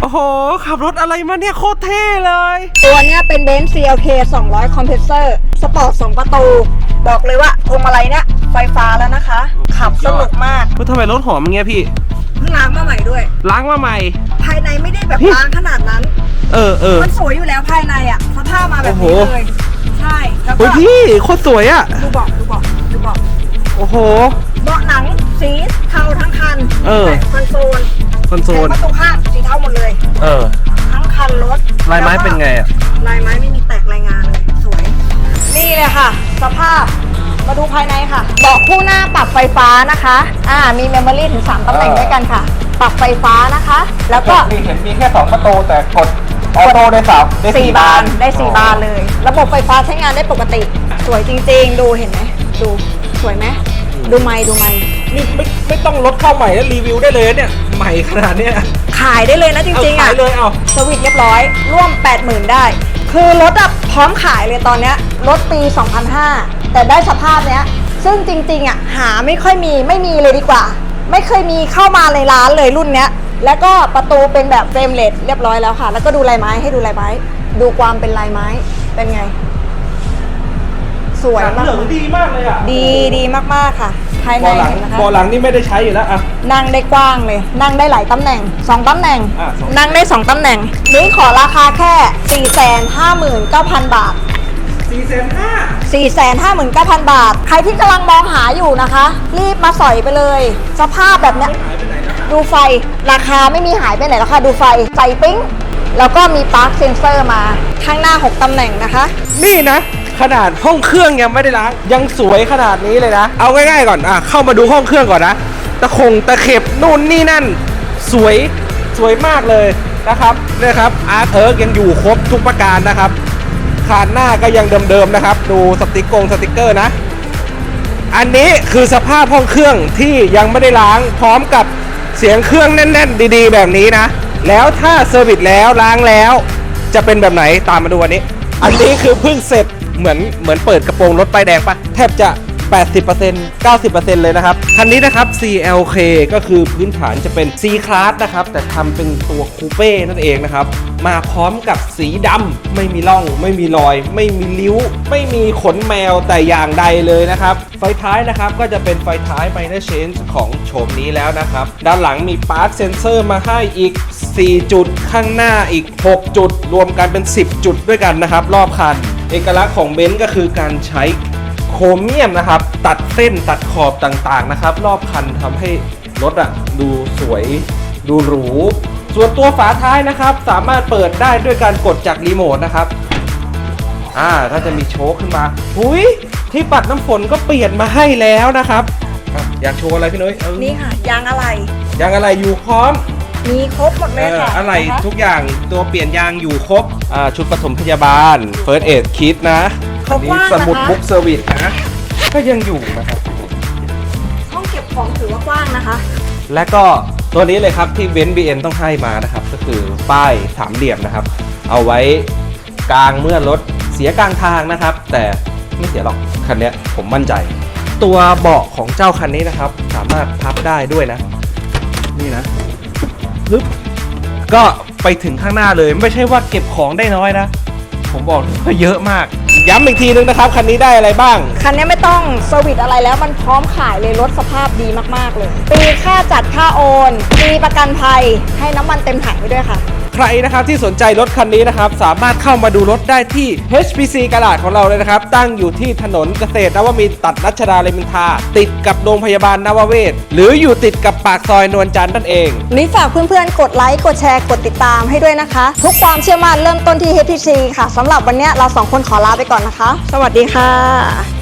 โอ้โห ขับรถอะไรมาเนี่ยโคตรเท่เลย ตัวเนี้ยเป็นเบนซ์ CLK 200 คอมเพรสเซอร์สปอร์ต2ประตู บอกเลยว่าพวงมาลัยเนี่ยไฟฟ้าแล้วนะคะ ขับสนุกมากว่าทำไมรถหอมอย่างเงี้ยพี่ เพิ่งล้างมาใหม่ด้วย ล้างมาใหม่ ภายในไม่ได้แบบพี่ล้างขนาดนั้น เออเออมันสวยอยู่แล้วภายในอะสภาพมาแบบนี้โอ้โหเลย ใช่ แล้วก็เฮ้ยพี่โคตรสวยอะดูเบอกดูเบอกดูเบอกโอ้โห เบาะหนังสีเทาทั้งคันเออแต่คอนโซลคอนโซลแต่ประตูข้างสี เทาหมดเลยเออ ทั้งคันรถลายไม้เป็นไงอะลายไม้ไม่มีแตกรายงานเลยสวย นี่เลยค่ะ สภาพมาดูภายในค่ะเบาะคู่หน้าปรับไฟฟ้านะคะ อ่า มีเมมโมรี่ถึง 3ตำแหน่งด้วยกันค่ะ ปรับไฟฟ้านะคะ แล้วก็ มีเห็นมีแค่สองประตูแต่กดออโต้ได้สามได้สี่บานได้สี่บานเลย ระบบไฟฟ้าใช้งานได้ปกติ สวยจริง ๆ ดูเห็นไหมดูสวยไหมดูไม้ดูไม้ นี่ไม่ไม่ต้องรถเข้าใหม่แล้วรีวิวได้เลยเนี่ย ใหม่ขนาดเนี้ยขายได้เลยนะจเอาริงๆขาอะยเลยเอาสวิตช์เรียบร้อย ร่วม 80,000 ได้ คือรถอะพร้อมขายเลยตอนเนี้ยรถปี 2005 แต่ได้สภาพเนี้ย ซึ่งจริงๆอะหาไม่ค่อยมีไม่มีเลยดีกว่า ไม่เคยมีเข้ามาในร้านเลยรุ่นเนี้ย แล้วก็ประตูเป็นแบบเฟรมเลสเรียบร้อยแล้วค่ะ แล้วก็ดูลายไม้ให้ดูลายไม้ ดูความเป็นลายไม้เป็นไง สวยหนังมากเหลืองดีมากเลยอะดีดีมากๆค่ะ ภายในเบาะหลังเห็นนะคะเบาะหลังนี่ไม่ได้ใช้อยู่แล้วอะ นั่งได้กว้างเลย นั่งได้หลายตำแหน่ง2ตำแหน่ง อะสอง นั่งได้2ตำแหน่งนี้ขอราคาแค่ 459,000 บาท สี่แสนห้า459,000 บาท ใครที่กำลังมองหาอยู่นะคะ รีบมาสอยไปเลย สภาพแบบเนี้ย หายไปไหนแล้วดูไฟราคาไม่มีหายไปไหนแล้วค่ะดูไฟใส่ปิ๊งแล้วก็มีปาร์คเซนเซอร์มาข้างหน้า 6ตำแหน่งนะคะ นี่นะ ขนาดห้องเครื่องยังไม่ได้ล้างยังสวยขนาดนี้เลยนะ เอาง่ายๆก่อนอะเข้ามาดูห้องเครื่องก่อนนะตะคงตะเข็บนู่นนี่นั่น สวยสวยมากเลยนะครับนี่ยครับอาร์เอิร์กยังอยู่ครบทุกประการนะครับคานหน้าก็ยังเดิมๆนะครับ ดูสติกกงสติกเกอร์นะ อันนี้คือสภาพห้องเครื่องที่ยังไม่ได้ล้างพร้อมกับเสียงเครื่องแน่น ๆ ดีๆ แบบนี้นะ แล้วถ้าเซอร์วิสแล้วล้างแล้ว จะเป็นแบบไหนตามมาดูอันนี้ อันนี้คือเพิ่งเสร็จ เหมือนเหมือนเปิดกระโปรงรถป้ายแดงปะแทบจะ 80% 90%เลยนะครับ คันนี้นะครับ CLK ก็คือพื้นฐานจะเป็น C Class นะครับ แต่ทำเป็นตัวคูเป้นั่นเองนะครับ มาพร้อมกับสีดำไม่มีร่อง ไม่มีรอย ไม่มีริ้ว ไม่มีขนแมวแต่อย่างใดเลยนะครับ ไฟท้ายนะครับ ก็จะเป็นไฟท้าย Minor Change ของโฉมนี้แล้วนะครับ ด้านหลังมี Park Sensor มาให้อีก 4 จุดข้างหน้าอีก 6 จุด รวมกันเป็น 10 จุดด้วยกันนะครับ รอบคัน เอกลักษณ์ของเบนซ์ก็คือการใช้โครเมียมนะครับ ตัดเส้นตัดขอบต่างๆนะครับ รอบคันทำให้รถอะดูสวยดูหรู ส่วนตัวฝาท้ายนะครับ สามารถเปิดได้ด้วยการกดจากรีโมทนะครับอ่าก็จะมีโชคขึ้นมาหุยที่ปัดน้ำฝนก็เปลี่ยนมาให้แล้วนะครับอะอยากโชว์อะไรพี่นุ้ยเอานี่ค่ะยางอะไรยางอะไรอยู่พร้อม มีครบหมดเลยเออค่ะอะไรนะคะทุกอย่างตัวเปลี่ยนยางอยู่ครบอ่าชุดปฐมพยาบาล First Aid Kit นะครบอันนี้ว่างสมุดนะคะบุ๊กเซอร์วิสนะก็ยังอยู่นะครับ ห้องเก็บของถือว่ากว้างนะคะ และก็ตัวนี้เลยครับที่เบนซ์บีเอ็นต้องให้มานะครับ ก็คือป้ายสามเหลี่ยมนะครับ เอาไว้กลางเมื่อรถเสียกลางทางนะครับ แต่ไม่เสียหรอกคันเนี้ยผมมั่นใจ ตัวเบาะของเจ้าคันนี้นะครับ สามารถพับได้ด้วยนะ นี่นะ ปึ๊บก็ไปถึงข้างหน้าเลย ไม่ใช่ว่าเก็บของได้น้อยนะ ผมบอกเลยว่าเยอะมาก ย้ำอีกทีนึงนะครับ คันนี้ได้อะไรบ้าง คันนี้ไม่ต้องสวิตอะไรแล้วมันพร้อมขายเลยรถสภาพดีมากๆเลย ปีค่าจัดค่าโอนปีประกันภัยให้น้ำมันเต็มถังไปด้วยค่ะ ใครนะครับที่สนใจรถคันนี้นะครับสามารถเข้ามาดูรถได้ที่ HPC กระดาษของเราเลยนะครับ ตั้งอยู่ที่ถนนเกษตรนวมินตัดรัชดาเลมินทา ติดกับโรงพยาบาลนวเวศ หรืออยู่ติดกับปากซอยนวลจันทร์นั่นเองนี่ฝากเพื่อนๆ กดไลค์ กดแชร์ กดติดตามให้ด้วยนะคะ ทุกความเชื่อมั่นเริ่มต้นที่ HTC ค่ะสำหรับวันนี้เราสองคนขอลาไปก่อนนะคะ สวัสดีค่ะ